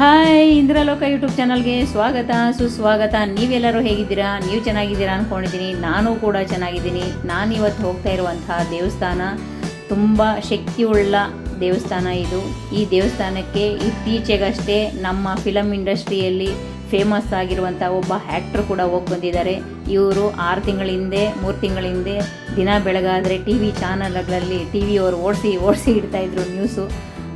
Hi, ಇಂದ್ರಲೋಕ YouTube ಚಾನಲ್ಗೆ ಸ್ವಾಗತ, ಸುಸ್ವಾಗತ. ನೀವೆಲ್ಲರೂ ಹೇಗಿದ್ದೀರಾ? ನೀವು ಚೆನ್ನಾಗಿದ್ದೀರಾ ಅಂದ್ಕೊಂಡಿದ್ದೀನಿ ನಾನು ಕೂಡ ಚೆನ್ನಾಗಿದ್ದೀನಿ. ನಾನು ಇವತ್ತು ಹೋಗ್ತಾ ಇರುವಂತಹ ದೇವಸ್ಥಾನ ತುಂಬ ಶಕ್ತಿಯುಳ್ಳ ದೇವಸ್ಥಾನ ಇದು. ಈ ದೇವಸ್ಥಾನಕ್ಕೆ ಇತ್ತೀಚೆಗಷ್ಟೇ ನಮ್ಮ ಫಿಲಮ್ ಇಂಡಸ್ಟ್ರಿಯಲ್ಲಿ ಫೇಮಸ್ ಆಗಿರುವಂಥ ಒಬ್ಬ ಆ್ಯಕ್ಟ್ರ್ ಕೂಡ ಹೋಗಿ ಬಂದಿದ್ದಾರೆ ಇವರು ಆರು ತಿಂಗಳ ಹಿಂದೆ, ಮೂರು ತಿಂಗಳ ಹಿಂದೆ ದಿನ ಬೆಳಗಾದರೆ ಟಿ ವಿ ಚಾನಲ್ಗಳಲ್ಲಿ ಟಿ ವಿಯವರು ಓಡಿಸಿ ಓಡಿಸಿ ಇಡ್ತಾಯಿದ್ರು ನ್ಯೂಸು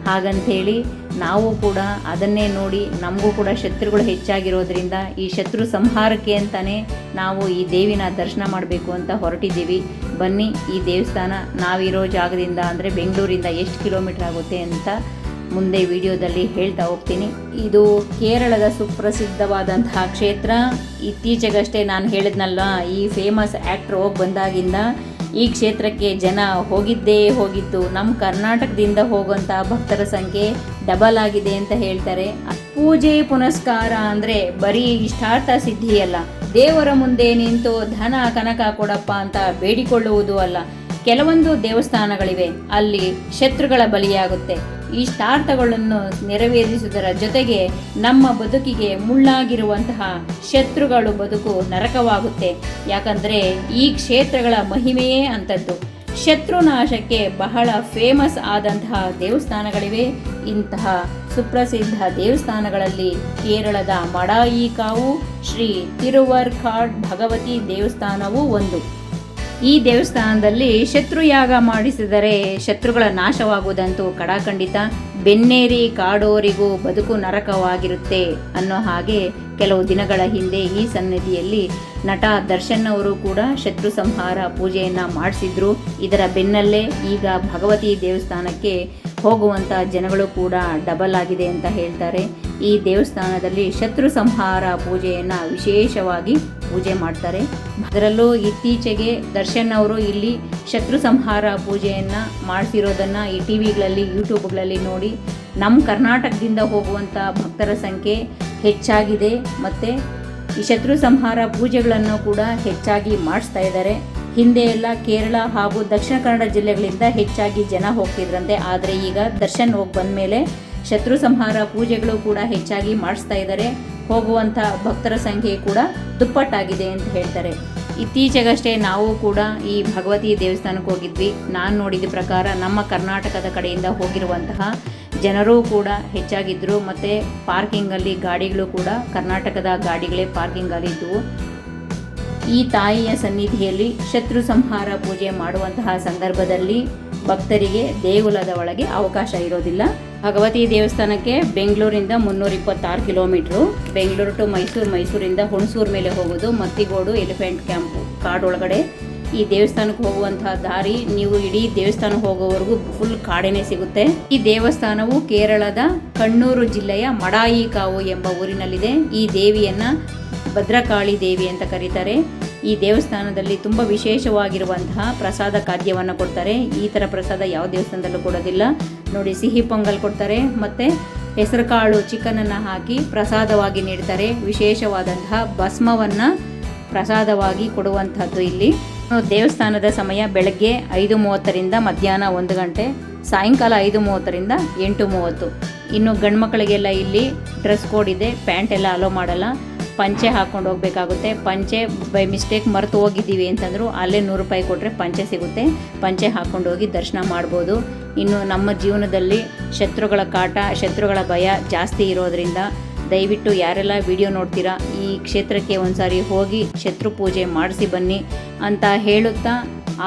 ಹಾಗಂಥೇಳಿ ನಾವು ಕೂಡ ಅದನ್ನೇ ನೋಡಿ ನಮಗೂ ಕೂಡ ಶತ್ರುಗಳು ಹೆಚ್ಚಾಗಿರೋದ್ರಿಂದ ಈ ಶತ್ರು ಸಂಹಾರಕ್ಕೆ ಅಂತಲೇ ನಾವು ಈ ದೇವಿನ ದರ್ಶನ ಮಾಡಬೇಕು ಅಂತ ಹೊರಟಿದ್ದೀವಿ. ಬನ್ನಿ, ಈ ದೇವಸ್ಥಾನ ನಾವಿರೋ ಜಾಗದಿಂದ ಅಂದರೆ ಬೆಂಗಳೂರಿಂದ ಎಷ್ಟು ಕಿಲೋಮೀಟರ್ ಆಗುತ್ತೆ ಅಂತ ಮುಂದೆ ವಿಡಿಯೋದಲ್ಲಿ ಹೇಳ್ತಾ ಹೋಗ್ತೀನಿ. ಇದು ಕೇರಳದ ಸುಪ್ರಸಿದ್ಧವಾದಂತಹ ಕ್ಷೇತ್ರ. ಇತ್ತೀಚೆಗಷ್ಟೇ ನಾನು ಹೇಳಿದ್ನಲ್ಲ ಈ ಫೇಮಸ್ ಆ್ಯಕ್ಟ್ರ್ ಹೋಗಿ ಬಂದಾಗಿಂದ ಈ ಕ್ಷೇತ್ರಕ್ಕೆ ಜನ ಹೋಗಿದ್ದೇ ಹೋಗಿತ್ತು. ನಮ್ಮ ಕರ್ನಾಟಕದಿಂದ ಹೋಗುವಂಥ ಭಕ್ತರ ಸಂಖ್ಯೆ ಡಬಲ್ ಆಗಿದೆ ಅಂತ ಹೇಳ್ತಾರೆ. ಪೂಜೆ, ಪುನಸ್ಕಾರ ಅಂದರೆ ಬರೀ ಇಷ್ಟಾರ್ಥ ಸಿದ್ಧಿಯಲ್ಲ ದೇವರ ಮುಂದೆ ನಿಂತು ಧನ, ಕನಕ ಕೊಡಪ್ಪ ಅಂತ ಬೇಡಿಕೊಳ್ಳುವುದು ಅಲ್ಲ. ಕೆಲವೊಂದು ದೇವಸ್ಥಾನಗಳಿವೆ. ಅಲ್ಲಿ ಶತ್ರುಗಳ ಬಲಿಯಾಗುತ್ತೆ. ಇಷ್ಟಾರ್ಥಗಳನ್ನು ನೆರವೇರಿಸುವುದರ ಜೊತೆಗೆ ನಮ್ಮ ಬದುಕಿಗೆ ಮುಳ್ಳಾಗಿರುವಂತಹ ಶತ್ರುಗಳು ಬದುಕು ನರಕವಾಗುತ್ತೆ. ಯಾಕಂದರೆ ಈ ಕ್ಷೇತ್ರಗಳ ಮಹಿಮೆಯೇ ಅಂಥದ್ದು. ಶತ್ರುನಾಶಕ್ಕೆ ಬಹಳ ಫೇಮಸ್ ಆದಂತಹ ದೇವಸ್ಥಾನಗಳಿವೆ. ಇಂತಹ ಸುಪ್ರಸಿದ್ಧ ದೇವಸ್ಥಾನಗಳಲ್ಲಿ ಕೇರಳದ ಮಡಾಯಿಕಾವು, ಶ್ರೀ ತಿರುವರ್ಖಾಡ್ ಭಗವತಿ ದೇವಸ್ಥಾನವೂ ಒಂದು. ಈ ದೇವಸ್ಥಾನದಲ್ಲಿ ಶತ್ರುಯಾಗ ಮಾಡಿಸಿದರೆ ಶತ್ರುಗಳ ನಾಶವಾಗುವುದಂತೂ ಕಡಾಖಂಡಿತ. ಬೆನ್ನೇರಿ ಕಾಡೋರಿಗೂ ಬದುಕು ನರಕವಾಗಿರುತ್ತೆ ಅನ್ನೋ ಹಾಗೆ ಕೆಲವು ದಿನಗಳ ಹಿಂದೆ ಈ ಸನ್ನಿಧಿಯಲ್ಲಿ ನಟ ದರ್ಶನ್ ಅವರು ಕೂಡ ಶತ್ರು ಸಂಹಾರ ಪೂಜೆಯನ್ನು ಮಾಡಿಸಿದ್ರು. ಇದರ ಬೆನ್ನಲ್ಲೇ ಈಗ ಭಗವತಿ ದೇವಸ್ಥಾನಕ್ಕೆ ಹೋಗುವಂಥ ಜನಗಳು ಕೂಡ ಡಬಲ್ ಆಗಿದೆ ಅಂತ ಹೇಳ್ತಾರೆ. ಈ ದೇವಸ್ಥಾನದಲ್ಲಿ ಶತ್ರು ಸಂಹಾರ ಪೂಜೆಯನ್ನು ವಿಶೇಷವಾಗಿ ಪೂಜೆ ಮಾಡ್ತಾರೆ. ಅದರಲ್ಲೂ ಇತ್ತೀಚೆಗೆ ದರ್ಶನ್ ಅವರು ಇಲ್ಲಿ ಶತ್ರು ಸಂಹಾರ ಪೂಜೆಯನ್ನು ಮಾಡ್ತಿರೋದನ್ನು ಈ ಟಿ ವಿಗಳಲ್ಲಿ ಯೂಟ್ಯೂಬ್ಗಳಲ್ಲಿ ನೋಡಿ ನಮ್ಮ ಕರ್ನಾಟಕದಿಂದ ಹೋಗುವಂಥ ಭಕ್ತರ ಸಂಖ್ಯೆ ಹೆಚ್ಚಾಗಿದೆ. ಮತ್ತು ಈ ಶತ್ರು ಸಂಹಾರ ಪೂಜೆಗಳನ್ನು ಕೂಡ ಹೆಚ್ಚಾಗಿ ಮಾಡಿಸ್ತಾ ಇದ್ದಾರೆ. ಹಿಂದೆ ಎಲ್ಲ ಕೇರಳ ಹಾಗೂ ದಕ್ಷಿಣ ಕನ್ನಡ ಜಿಲ್ಲೆಗಳಿಂದ ಹೆಚ್ಚಾಗಿ ಜನ ಹೋಗ್ತಿದ್ರಂತೆ. ಆದರೆ ಈಗ ದರ್ಶನ್ ಹೋಗಿ ಬಂದ ಮೇಲೆ ಶತ್ರು ಸಂಹಾರ ಪೂಜೆಗಳು ಕೂಡ ಹೆಚ್ಚಾಗಿ ಮಾಡಿಸ್ತಾ ಇದ್ದಾರೆ. ಹೋಗುವಂಥ ಭಕ್ತರ ಸಂಖ್ಯೆ ಕೂಡ ದುಪ್ಪಟ್ಟಾಗಿದೆ ಅಂತ ಹೇಳ್ತಾರೆ. ಇತ್ತೀಚೆಗಷ್ಟೇ ನಾವು ಕೂಡ ಈ ಭಗವತಿ ದೇವಸ್ಥಾನಕ್ಕೆ ಹೋಗಿದ್ವಿ. ನಾನು ನೋಡಿದ ಪ್ರಕಾರ ನಮ್ಮ ಕರ್ನಾಟಕದ ಕಡೆಯಿಂದ ಹೋಗಿರುವಂತಹ ಜನರೂ ಕೂಡ ಹೆಚ್ಚಾಗಿದ್ದರು ಮತ್ತು ಪಾರ್ಕಿಂಗಲ್ಲಿ ಗಾಡಿಗಳು ಕೂಡ ಕರ್ನಾಟಕದ ಗಾಡಿಗಳೇ ಪಾರ್ಕಿಂಗಲ್ಲಿದ್ದವು. ಈ ತಾಯಿಯ ಸನ್ನಿಧಿಯಲ್ಲಿ ಶತ್ರು ಸಂಹಾರ ಪೂಜೆ ಮಾಡುವಂತಹ ಸಂದರ್ಭದಲ್ಲಿ ಭಕ್ತರಿಗೆ ದೇಗುಲದ ಒಳಗೆ ಅವಕಾಶ ಇರೋದಿಲ್ಲ. ಭಗವತಿ ದೇವಸ್ಥಾನಕ್ಕೆ ಬೆಂಗಳೂರಿಂದ ಮುನ್ನೂರ ಇಪ್ಪತ್ತಾರು ಕಿಲೋಮೀಟ್ರು. ಬೆಂಗಳೂರು ಟು ಮೈಸೂರು, ಮೈಸೂರಿಂದ ಹುಣಸೂರು ಮೇಲೆ ಹೋಗೋದು, ಮತ್ತಿಗೋಡು ಎಲಿಫೆಂಟ್ ಕ್ಯಾಂಪ್ ಕಾಡೊಳಗಡೆ. ಈ ದೇವಸ್ಥಾನಕ್ಕೆ ಹೋಗುವಂತಹ ದಾರಿ ನೀವು ಇಡೀ ದೇವಸ್ಥಾನ ಹೋಗೋವರೆಗೂ ಫುಲ್ ಕಾಡೇನೆ ಸಿಗುತ್ತೆ. ಈ ದೇವಸ್ಥಾನವು ಕೇರಳದ ಕಣ್ಣೂರು ಜಿಲ್ಲೆಯ ಮಡಾಯಿ ಕಾವು ಎಂಬ ಊರಿನಲ್ಲಿದೆ. ಈ ದೇವಿಯನ್ನ ಭದ್ರಕಾಳಿ ದೇವಿ ಅಂತ ಕರೀತಾರೆ. ಈ ದೇವಸ್ಥಾನದಲ್ಲಿ ತುಂಬ ವಿಶೇಷವಾಗಿರುವಂತಹ ಪ್ರಸಾದ ಖಾದ್ಯವನ್ನು ಕೊಡ್ತಾರೆ. ಈ ಥರ ಪ್ರಸಾದ ಯಾವ ದೇವಸ್ಥಾನದಲ್ಲೂ ಕೊಡೋದಿಲ್ಲ. ನೋಡಿ, ಸಿಹಿ ಪೊಂಗಲ್ ಕೊಡ್ತಾರೆ. ಮತ್ತು ಹೆಸರುಕಾಳು ಚಿಕನನ್ನು ಹಾಕಿ ಪ್ರಸಾದವಾಗಿ ನೀಡ್ತಾರೆ. ವಿಶೇಷವಾದಂತಹ ಭಸ್ಮವನ್ನು ಪ್ರಸಾದವಾಗಿ ಕೊಡುವಂಥದ್ದು ಇಲ್ಲಿ. ದೇವಸ್ಥಾನದ ಸಮಯ ಬೆಳಗ್ಗೆ ಐದು ಮೂವತ್ತರಿಂದ ಮಧ್ಯಾಹ್ನ ಒಂದು ಗಂಟೆ, ಸಾಯಂಕಾಲ ಐದು ಮೂವತ್ತರಿಂದ ಎಂಟು ಮೂವತ್ತು. ಇನ್ನು ಗಂಡು ಮಕ್ಕಳಿಗೆಲ್ಲ ಇಲ್ಲಿ ಡ್ರೆಸ್ ಕೋಡ್ ಇದೆ. ಪ್ಯಾಂಟ್ ಎಲ್ಲ ಅಲೋ ಮಾಡಲ್ಲ. ಪಂಚೆ ಹಾಕ್ಕೊಂಡು ಹೋಗಬೇಕಾಗುತ್ತೆ. ಪಂಚೆ ಬೈ ಮಿಸ್ಟೇಕ್ ಮರೆತು ಹೋಗಿದ್ದೀವಿ ಅಂತಂದರೂ ಅಲ್ಲೇ ನೂರು ರೂಪಾಯಿ ಕೊಟ್ಟರೆ ಪಂಚೆ ಸಿಗುತ್ತೆ. ಪಂಚೆ ಹಾಕ್ಕೊಂಡು ಹೋಗಿ ದರ್ಶನ ಮಾಡ್ಬೋದು. ಇನ್ನು ನಮ್ಮ ಜೀವನದಲ್ಲಿ ಶತ್ರುಗಳ ಕಾಟ, ಶತ್ರುಗಳ ಭಯ ಜಾಸ್ತಿ ಇರೋದರಿಂದ ದಯವಿಟ್ಟು ಯಾರೆಲ್ಲ ವಿಡಿಯೋ ನೋಡ್ತೀರಾ, ಈ ಕ್ಷೇತ್ರಕ್ಕೆ ಒಂದ್ಸಾರಿ ಹೋಗಿ ಶತ್ರು ಪೂಜೆ ಮಾಡಿಸಿ ಬನ್ನಿ ಅಂತ ಹೇಳುತ್ತಾ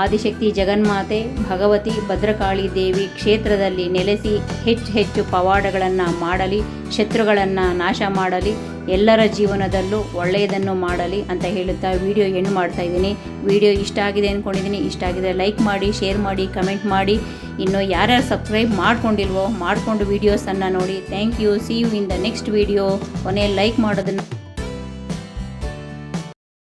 ಆದಿಶಕ್ತಿ ಜಗನ್ಮಾತೆ ಭಗವತಿ ಭದ್ರಕಾಳಿ ದೇವಿ ಕ್ಷೇತ್ರದಲ್ಲಿ ನೆಲೆಸಿ ಹೆಚ್ಚು ಹೆಚ್ಚು ಪವಾಡಗಳನ್ನು ಮಾಡಲಿ, ಶತ್ರುಗಳನ್ನು ನಾಶ ಮಾಡಲಿ, ಎಲ್ಲರ ಜೀವನದಲ್ಲೂ ಒಳ್ಳೆಯದನ್ನು ಮಾಡಲಿ ಅಂತ ಹೇಳುತ್ತಾ ವಿಡಿಯೋ ಎಂಡ್ ಮಾಡ್ತಾ ಇದ್ದೀನಿ. ವಿಡಿಯೋ ಇಷ್ಟ ಆಗಿದೆ ಅಂದ್ಕೊಂಡಿದ್ದೀನಿ ಇಷ್ಟ ಆಗಿದೆ ಲೈಕ್ ಮಾಡಿ, ಶೇರ್ ಮಾಡಿ, ಕಮೆಂಟ್ ಮಾಡಿ. ಇನ್ನು ಯಾರ್ಯಾರು ಸಬ್ಸ್ಕ್ರೈಬ್ ಮಾಡ್ಕೊಂಡಿಲ್ವೋ, ಮಾಡಿಕೊಂಡು ವೀಡಿಯೋಸನ್ನು ನೋಡಿ. Thank you see you in the next video ಕೊನೆಯಲ್ಲಿ ಲೈಕ್ ಮಾಡೋದನ್ನು